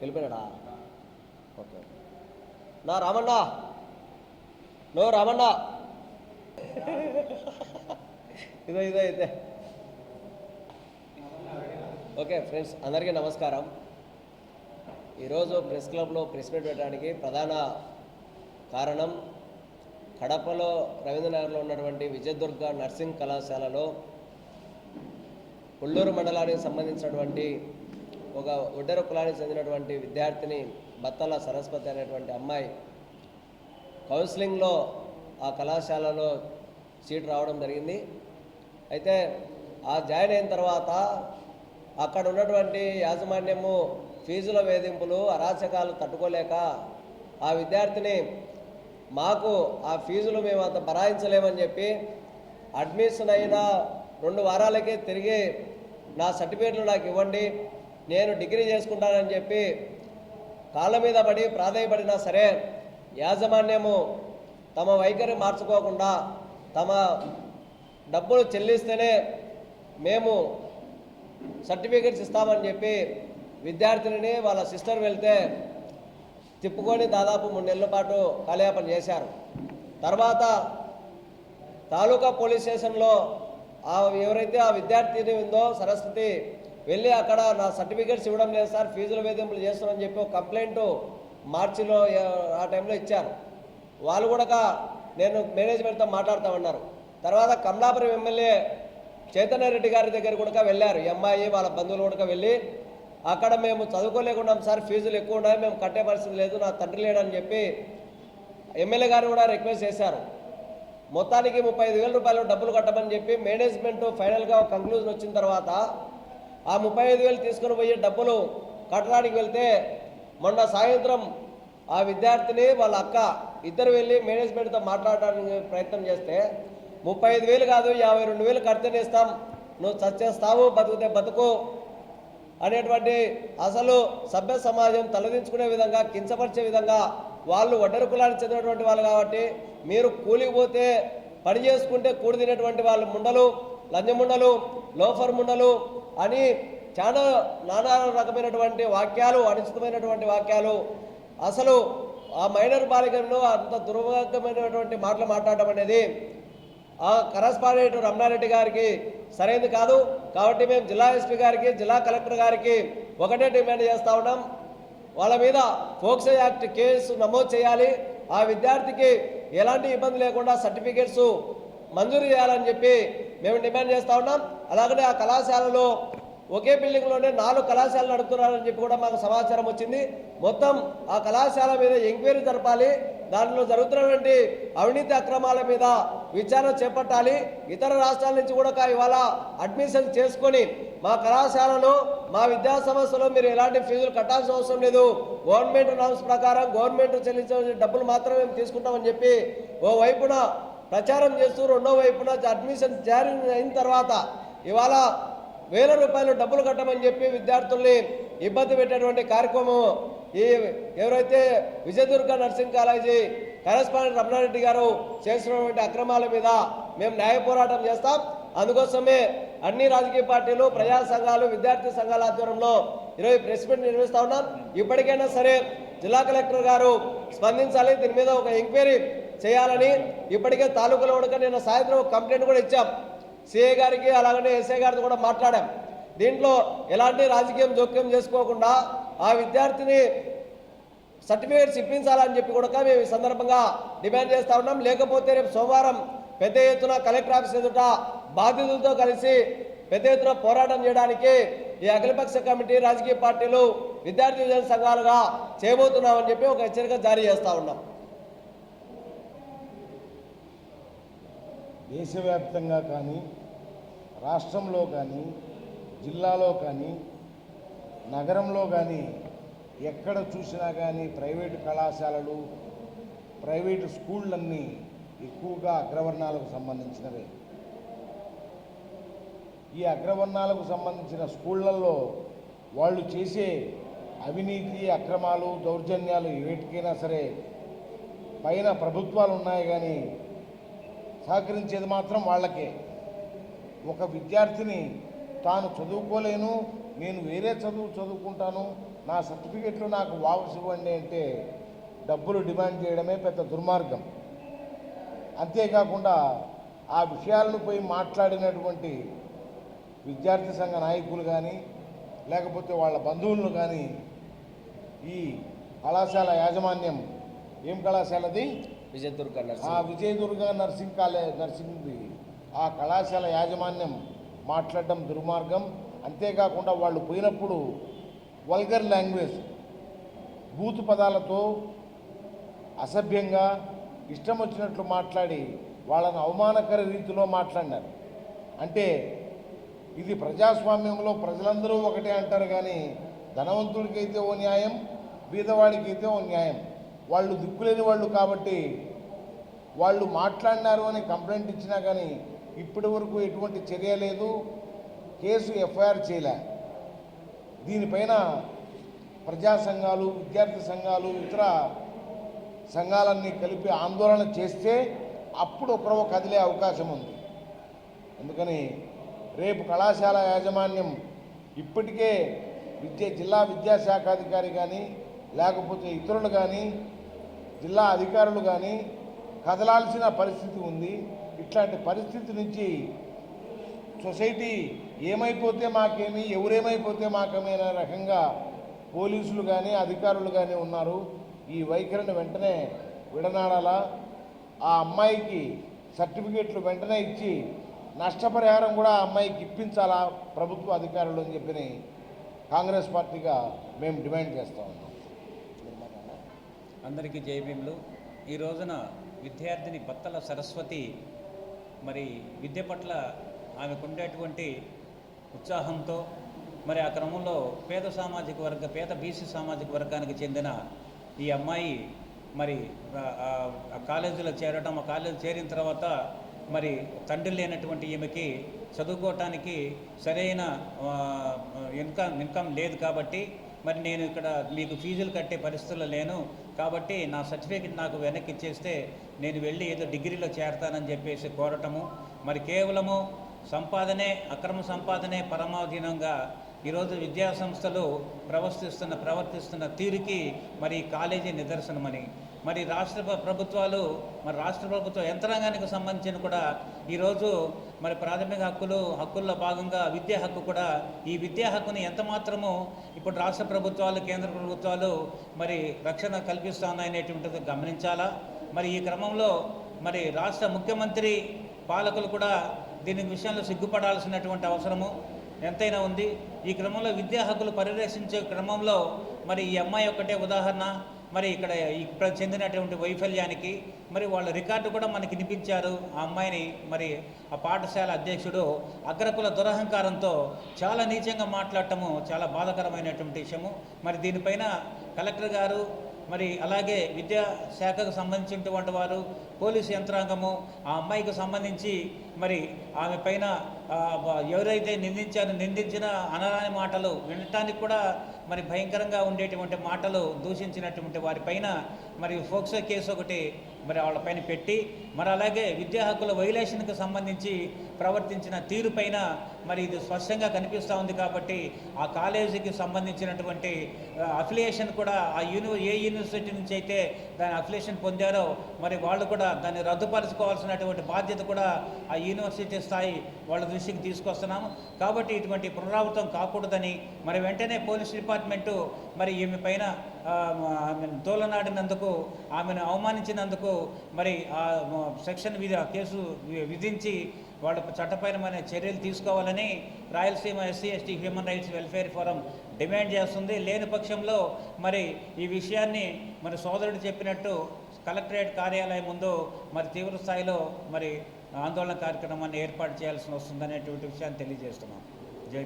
వెళ్ళిపోయాడా? ఓకే. నా రామన్న. నో రామన్న. ఇదో ఇదో ఇదే. ఓకే ఫ్రెండ్స్ అందరికీ నమస్కారం. ఈరోజు ప్రెస్ క్లబ్లో ప్రెస్ మీట్ పెట్టడానికి ప్రధాన కారణం కడపలో రవీంద్రనగర్లో ఉన్నటువంటి విజయదుర్గ నర్సింగ్ కళాశాలలో కొల్లూరు మండలానికి సంబంధించినటువంటి ఒక ఒడ్డెర కులానికి చెందినటువంటి విద్యార్థిని బత్తల సరస్వతి అనేటువంటి అమ్మాయి కౌన్సిలింగ్లో ఆ కళాశాలలో సీట్ రావడం జరిగింది. అయితే ఆ జాయిన్ అయిన తర్వాత అక్కడ ఉన్నటువంటి యాజమాన్యము ఫీజుల వేధింపులు అరాచకాలు తట్టుకోలేక ఆ విద్యార్థిని మాకు ఆ ఫీజులు మేము అంత భరాయించలేమని చెప్పి అడ్మిషన్ అయిన రెండు వారాలకే తిరిగి నా సర్టిఫికేట్లు నాకు ఇవ్వండి నేను డిగ్రీ చేసుకుంటానని చెప్పి కాళ్ళ మీద పడి ప్రాధాయపడినా సరే యాజమాన్యము తమ వైఖరి మార్చుకోకుండా తమ డబ్బులు చెల్లిస్తేనే మేము సర్టిఫికేట్స్ ఇస్తామని చెప్పి విద్యార్థినిని వాళ్ళ సిస్టర్ వెళ్తే తిప్పుకొని దాదాపు మూడు నెలల పాటు కాలయాపన చేశారు. తర్వాత తాలూకా పోలీస్ స్టేషన్లో ఆ ఎవరైతే ఆ విద్యార్థిని ఉందో సరస్వతి వెళ్ళి అక్కడ నా సర్టిఫికేట్స్ ఇవ్వడం లేదు సార్ ఫీజుల వేధింపులు చేస్తున్నారని చెప్పి ఒక కంప్లైంట్ మార్చిలో ఆ టైంలో ఇచ్చారు. వాళ్ళు కూడా నేను మేనేజ్మెంట్తో మాట్లాడతామన్నారు. తర్వాత కమలాపురం ఎమ్మెల్యే చైతన్య రెడ్డి గారి దగ్గర కూడా వెళ్ళారు. ఈ అమ్మాయి వాళ్ళ బంధువులు కూడా వెళ్ళి అక్కడ మేము చదువుకోలేకున్నాం సార్ ఫీజులు ఎక్కువ ఉన్నాయి మేము కట్టే పరిస్థితి లేదు నా తండ్రి లేడని చెప్పి ఎమ్మెల్యే గారు కూడా రిక్వెస్ట్ చేశారు. మొత్తానికి ముప్పై ఐదు వేల రూపాయలు డబ్బులు కట్టమని చెప్పి మేనేజ్మెంట్ ఫైనల్గా ఒక కంక్లూజన్ వచ్చిన తర్వాత ఆ ముప్పై ఐదు వేలు తీసుకుని పోయి డబ్బులు కట్టడానికి వెళ్తే మొన్న సాయంత్రం ఆ విద్యార్థిని వాళ్ళ అక్క ఇద్దరు వెళ్ళి మేనేజ్మెంట్తో మాట్లాడడానికి ప్రయత్నం చేస్తే ముప్పై ఐదు వేలు కాదు యాభై రెండు వేలు కడితేనే ఇస్తాం నువ్వు చచ్చేస్తావు బతుకుతే బతుకు అనేటువంటి అసలు సభ్య సమాజం తలదించుకునే విధంగా కించపరిచే విధంగా వాళ్ళు వడ్డర కులానికి చెందినటువంటి వాళ్ళు కాబట్టి మీరు కూలిపోతే పని చేసుకుంటే కూడి తినేటువంటి వాళ్ళు ముండలు లంజముండలు లోఫర్ ముండలు అని చాలా నానా రకమైనటువంటి వాక్యాలు అనుచితమైనటువంటి వాక్యాలు. అసలు ఆ మైనర్ బాలికలను అంత దుర్భాగ్యమైనటువంటి మాటలు మాట్లాడటం అనేది ఆ కరస్పాండెంట్ రమణారెడ్డి గారికి సరైనది కాదు. కాబట్టి మేము జిల్లా ఎస్పీ గారికి జిల్లా కలెక్టర్ గారికి ఒకటే డిమాండ్ చేస్తా ఉన్నాం. వాళ్ళ మీద ఫోక్సో యాక్ట్ కేసు నమోదు చేయాలి. ఆ విద్యార్థికి ఎలాంటి ఇబ్బంది లేకుండా సర్టిఫికేట్స్ మంజూరు చేయాలని చెప్పి మేము డిమాండ్ చేస్తా ఉన్నాం. అలాగనే ఆ కళాశాలలో ఒకే బిల్డింగ్లోనే నాలుగు కళాశాలలు నడుపుతున్నారని చెప్పి కూడా మాకు సమాచారం వచ్చింది. మొత్తం ఆ కళాశాల మీద ఎంక్వైరీ జరపాలి. దానిలో జరుగుతున్నటువంటి అవినీతి అక్రమాల మీద విచారణ చేపట్టాలి. ఇతర రాష్ట్రాల నుంచి కూడా ఇవాళ అడ్మిషన్ చేసుకొని మా కళాశాలలో మా విద్యా సంస్థలో మీరు ఎలాంటి ఫీజులు కట్టాల్సిన అవసరం లేదు. గవర్నమెంట్ నామ్స్ ప్రకారం గవర్నమెంట్ చెల్లించవలసిన డబ్బులు మాత్రమే మేము తీసుకుంటామని చెప్పి ఓ వైపున ప్రచారం చేస్తూ రెండో వైపున అడ్మిషన్ జారీ అయిన తర్వాత ఇవాళ వేల రూపాయలు డబ్బులు కట్టమని చెప్పి విద్యార్థుల్ని ఇబ్బంది పెట్టేటువంటి కార్యక్రమం ఈ ఎవరైతే Vijayadurga nursing college correspondent Ramanareddy గారు చేసినటువంటి అక్రమాల మీద మేము న్యాయ పోరాటం చేస్తాం. అందుకోసమే అన్ని రాజకీయ పార్టీలు ప్రజా సంఘాలు విద్యార్థి సంఘాల ఆధ్వర్యంలో ఈరోజు ప్రెస్ మీట్ నిర్వహిస్తా ఉన్నాం. ఇప్పటికైనా సరే జిల్లా కలెక్టర్ గారు స్పందించాలి. దీని మీద ఒక ఎంక్వైరీ చేయాలని ఇప్పటికే తాలూకాలో కూడా నిన్న సాయంత్రం కంప్లైంట్ కూడా ఇచ్చాం. సిఐ గారికి అలాగనే ఎస్ఐ గారితో కూడా మాట్లాడాం. దీంట్లో ఎలాంటి రాజకీయం జోక్యం చేసుకోకుండా ఆ విద్యార్థిని సర్టిఫికేట్స్ ఇప్పించాలని చెప్పి కూడా మేము ఈ సందర్భంగా డిమాండ్ చేస్తా ఉన్నాం. లేకపోతే రేపు సోమవారం పెద్ద ఎత్తున కలెక్టర్ ఆఫీస్ ఎదుట బాధితులతో కలిసి పెద్ద ఎత్తున పోరాటం చేయడానికి ఈ అఖిలపక్ష కమిటీ రాజకీయ పార్టీలు విద్యార్థి విభజన సంఘాలుగా చేయబోతున్నామని చెప్పి ఒక హెచ్చరిక జారీ చేస్తా ఉన్నాం. దేశవ్యాప్తంగా కానీ రాష్ట్రంలో కానీ జిల్లాలో కానీ నగరంలో కానీ ఎక్కడ చూసినా కానీ ప్రైవేటు కళాశాలలు ప్రైవేటు స్కూళ్ళన్నీ ఎక్కువగా అగ్రవర్ణాలకు సంబంధించినవే. ఈ అగ్రవర్ణాలకు సంబంధించిన స్కూళ్ళలో వాళ్ళు చేసే అవినీతి అక్రమాలు దౌర్జన్యాలు ఏటికైనా సరే పైన ప్రభుత్వాలు ఉన్నాయి కానీ సహకరించేది మాత్రం వాళ్ళకే. ఒక విద్యార్థిని తాను చదువుకోలేను నేను వేరే చదువు చదువుకుంటాను నా సర్టిఫికెట్లు నాకు వాపసు ఇవ్వండి అంటే డబ్బులు డిమాండ్ చేయడమే పెద్ద దుర్మార్గం. అంతేకాకుండా ఆ విషయాలను పోయి మాట్లాడినటువంటి విద్యార్థి సంఘ నాయకులు కానీ లేకపోతే వాళ్ళ బంధువులను కానీ ఈ కళాశాల యాజమాన్యం ఏం కళాశాలది విజయదుర్గ ఆ నర్సింగ్. విజయదుర్గ నర్సింగ్ కాలేజ్ నర్సింగ్ది ఆ కళాశాల యాజమాన్యం మాట్లాడడం దుర్మార్గం. అంతేకాకుండా వాళ్ళు పోయినప్పుడు వల్గర్ లాంగ్వేజ్ బూతు పదాలతో అసభ్యంగా ఇష్టం వచ్చినట్లు మాట్లాడి వాళ్ళను అవమానకర రీతిలో మాట్లాడినారు. అంటే ఇది ప్రజాస్వామ్యంలో ప్రజలందరూ ఒకటే అంటారు కానీ ధనవంతుడికైతే ఓ న్యాయం బీదవాడికైతే ఓ న్యాయం. వాళ్ళు దిక్కులేని వాళ్ళు కాబట్టి వాళ్ళు మాట్లాడినారు అని కంప్లైంట్ ఇచ్చినా కానీ ఇప్పటి వరకు ఎటువంటి చర్య లేదు కేసు ఎఫ్ఐఆర్ చేయలే. దీనిపైన ప్రజా సంఘాలు విద్యార్థి సంఘాలు ఇతర సంఘాలన్నీ కలిపి ఆందోళన చేస్తే అప్పుడు ఒకరవ కదిలే అవకాశం ఉంది. అందుకని రేపు కళాశాల యాజమాన్యం ఇప్పటికే విద్య జిల్లా విద్యాశాఖాధికారి కానీ లేకపోతే ఇతరులు కానీ జిల్లా అధికారులు కానీ కదలాల్సిన పరిస్థితి ఉంది. ఇట్లాంటి పరిస్థితి నుంచి సొసైటీ ఏమైపోతే మాకేమి ఎవరేమైపోతే మాకేమి అనే రకంగా పోలీసులు కానీ అధికారులు కానీ ఉన్నారు. ఈ వైఖరిని వెంటనే విడనాడాలా? ఆ అమ్మాయికి సర్టిఫికేట్లు వెంటనే ఇచ్చి నష్టపరిహారం కూడా ఆ అమ్మాయికి ఇప్పించాలా ప్రభుత్వ అధికారులు అని చెప్పి కాంగ్రెస్ పార్టీగా మేము డిమాండ్ చేస్తూ ఉన్నాం. అందరికీ జయభీములు ఈ రోజున విద్యార్థిని బత్తల సరస్వతి మరి విద్య పట్ల ఆమెకు ఉండేటువంటి ఉత్సాహంతో మరి ఆ క్రమంలో పేద సామాజిక వర్గ పేద బీసీ సామాజిక వర్గానికి చెందిన ఈ అమ్మాయి మరి ఆ- ఆ కాలేజీలో చేరడం ఆ కాలేజీ చేరిన తర్వాత మరి తండ్రి లేనటువంటి ఈమెకి చదువుకోవటానికి సరైన ఇన్కమ్ ఇన్కమ్ లేదు కాబట్టి మరి నేను ఇక్కడ మీకు ఫీజులు కట్టే పరిస్థితుల్లో లేను కాబట్టి నా సర్టిఫికేట్ నాకు వెనక్కి ఇచ్చేస్తే నేను వెళ్ళి ఏదో డిగ్రీలో చేరతానని చెప్పేసి కోరటము. మరి కేవలము సంపాదనే అక్రమ సంపాదనే పరమాధీనంగా ఈరోజు విద్యా సంస్థలు ప్రవర్తిస్తున్న ప్రవర్తిస్తున్న తీరుకి మరి కాలేజీ నిదర్శనమని మరి రాష్ట్ర ప్రభుత్వాలు మరి రాష్ట్ర ప్రభుత్వ యంత్రాంగానికి సంబంధించిన కూడా ఈరోజు మరి ప్రాథమిక హక్కులు హక్కుల్లో భాగంగా విద్యా హక్కు కూడా ఈ విద్యా హక్కుని ఎంత మాత్రము ఇప్పుడు రాష్ట్ర ప్రభుత్వాలు కేంద్ర ప్రభుత్వాలు మరి రక్షణ కల్పిస్తున్నాయనేటువంటిది గమనించాలా? మరి ఈ క్రమంలో మరి రాష్ట్ర ముఖ్యమంత్రి పాలకులు కూడా దీని విషయంలో సిగ్గుపడాల్సినటువంటి అవసరము? ఎంతైనా ఉంది. ఈ క్రమంలో విద్యా హక్కులు పరిరక్షించే క్రమంలో మరి ఈ అమ్మాయి ఒక్కటే ఉదాహరణ. మరి ఇక్కడ ఇక్కడ చెందినటువంటి వైఫల్యానికి మరి వాళ్ళ రికార్డు కూడా మనకి వినిపించారు. ఆ అమ్మాయిని మరి ఆ పాఠశాల అధ్యక్షుడు అగ్రకుల దురహంకారంతో చాలా నీచంగా మాట్లాడటము చాలా బాధాకరమైనటువంటి విషయము. మరి దీనిపైన కలెక్టర్ గారు మరి అలాగే విద్యా శాఖకు సంబంధించినటువంటి వారు పోలీసు యంత్రాంగము ఆ అమ్మాయికి సంబంధించి మరి ఆమె పైన ఎవరైతే నిందించారో నిందించిన అనరాని మాటలు వినటానికి కూడా మరి భయంకరంగా ఉండేటువంటి మాటలు దూషించినటువంటి వారిపైన మరి ఫోక్సో కేసు ఒకటి మరి వాళ్ళపైన పెట్టి మరి అలాగే విద్యా హక్కుల వైలేషన్కు సంబంధించి ప్రవర్తించిన తీరుపైన మరి ఇది స్పష్టంగా కనిపిస్తూ ఉంది కాబట్టి ఆ కాలేజీకి సంబంధించినటువంటి అఫిలియేషన్ కూడా ఆ యూని ఏ యూనివర్సిటీ నుంచి అయితే దాని అఫిలియేషన్ పొందారో మరి వాళ్ళు కూడా దాన్ని రద్దుపరచుకోవాల్సినటువంటి బాధ్యత కూడా ఆ యూనివర్సిటీ స్థాయి వాళ్ళ దృష్టికి తీసుకొస్తున్నాము. కాబట్టి ఇటువంటి పునరావృతం కాకూడదని మరి వెంటనే పోలీస్ డిపార్ట్మెంటు మరి ఈమె పైన ఆమెను తోలనాడినందుకు ఆమెను అవమానించినందుకు మరి ఆ సెక్షన్ విధి ఆ కేసు విధించి వాళ్ళ చట్టపరమైన చర్యలు తీసుకోవాలని Rayalaseema SC ST human rights welfare forum demand చేస్తుంది. లేని పక్షంలో మరి ఈ విషయాన్ని మరి సోదరుడు చెప్పినట్టు కలెక్టరేట్ కార్యాలయం ముందు మరి తీవ్ర స్థాయిలో మరి ఆందోళన కార్యక్రమాన్ని ఏర్పాటు చేయాల్సి వస్తుందనేటువంటి విషయాన్ని తెలియజేస్తున్నాం. జై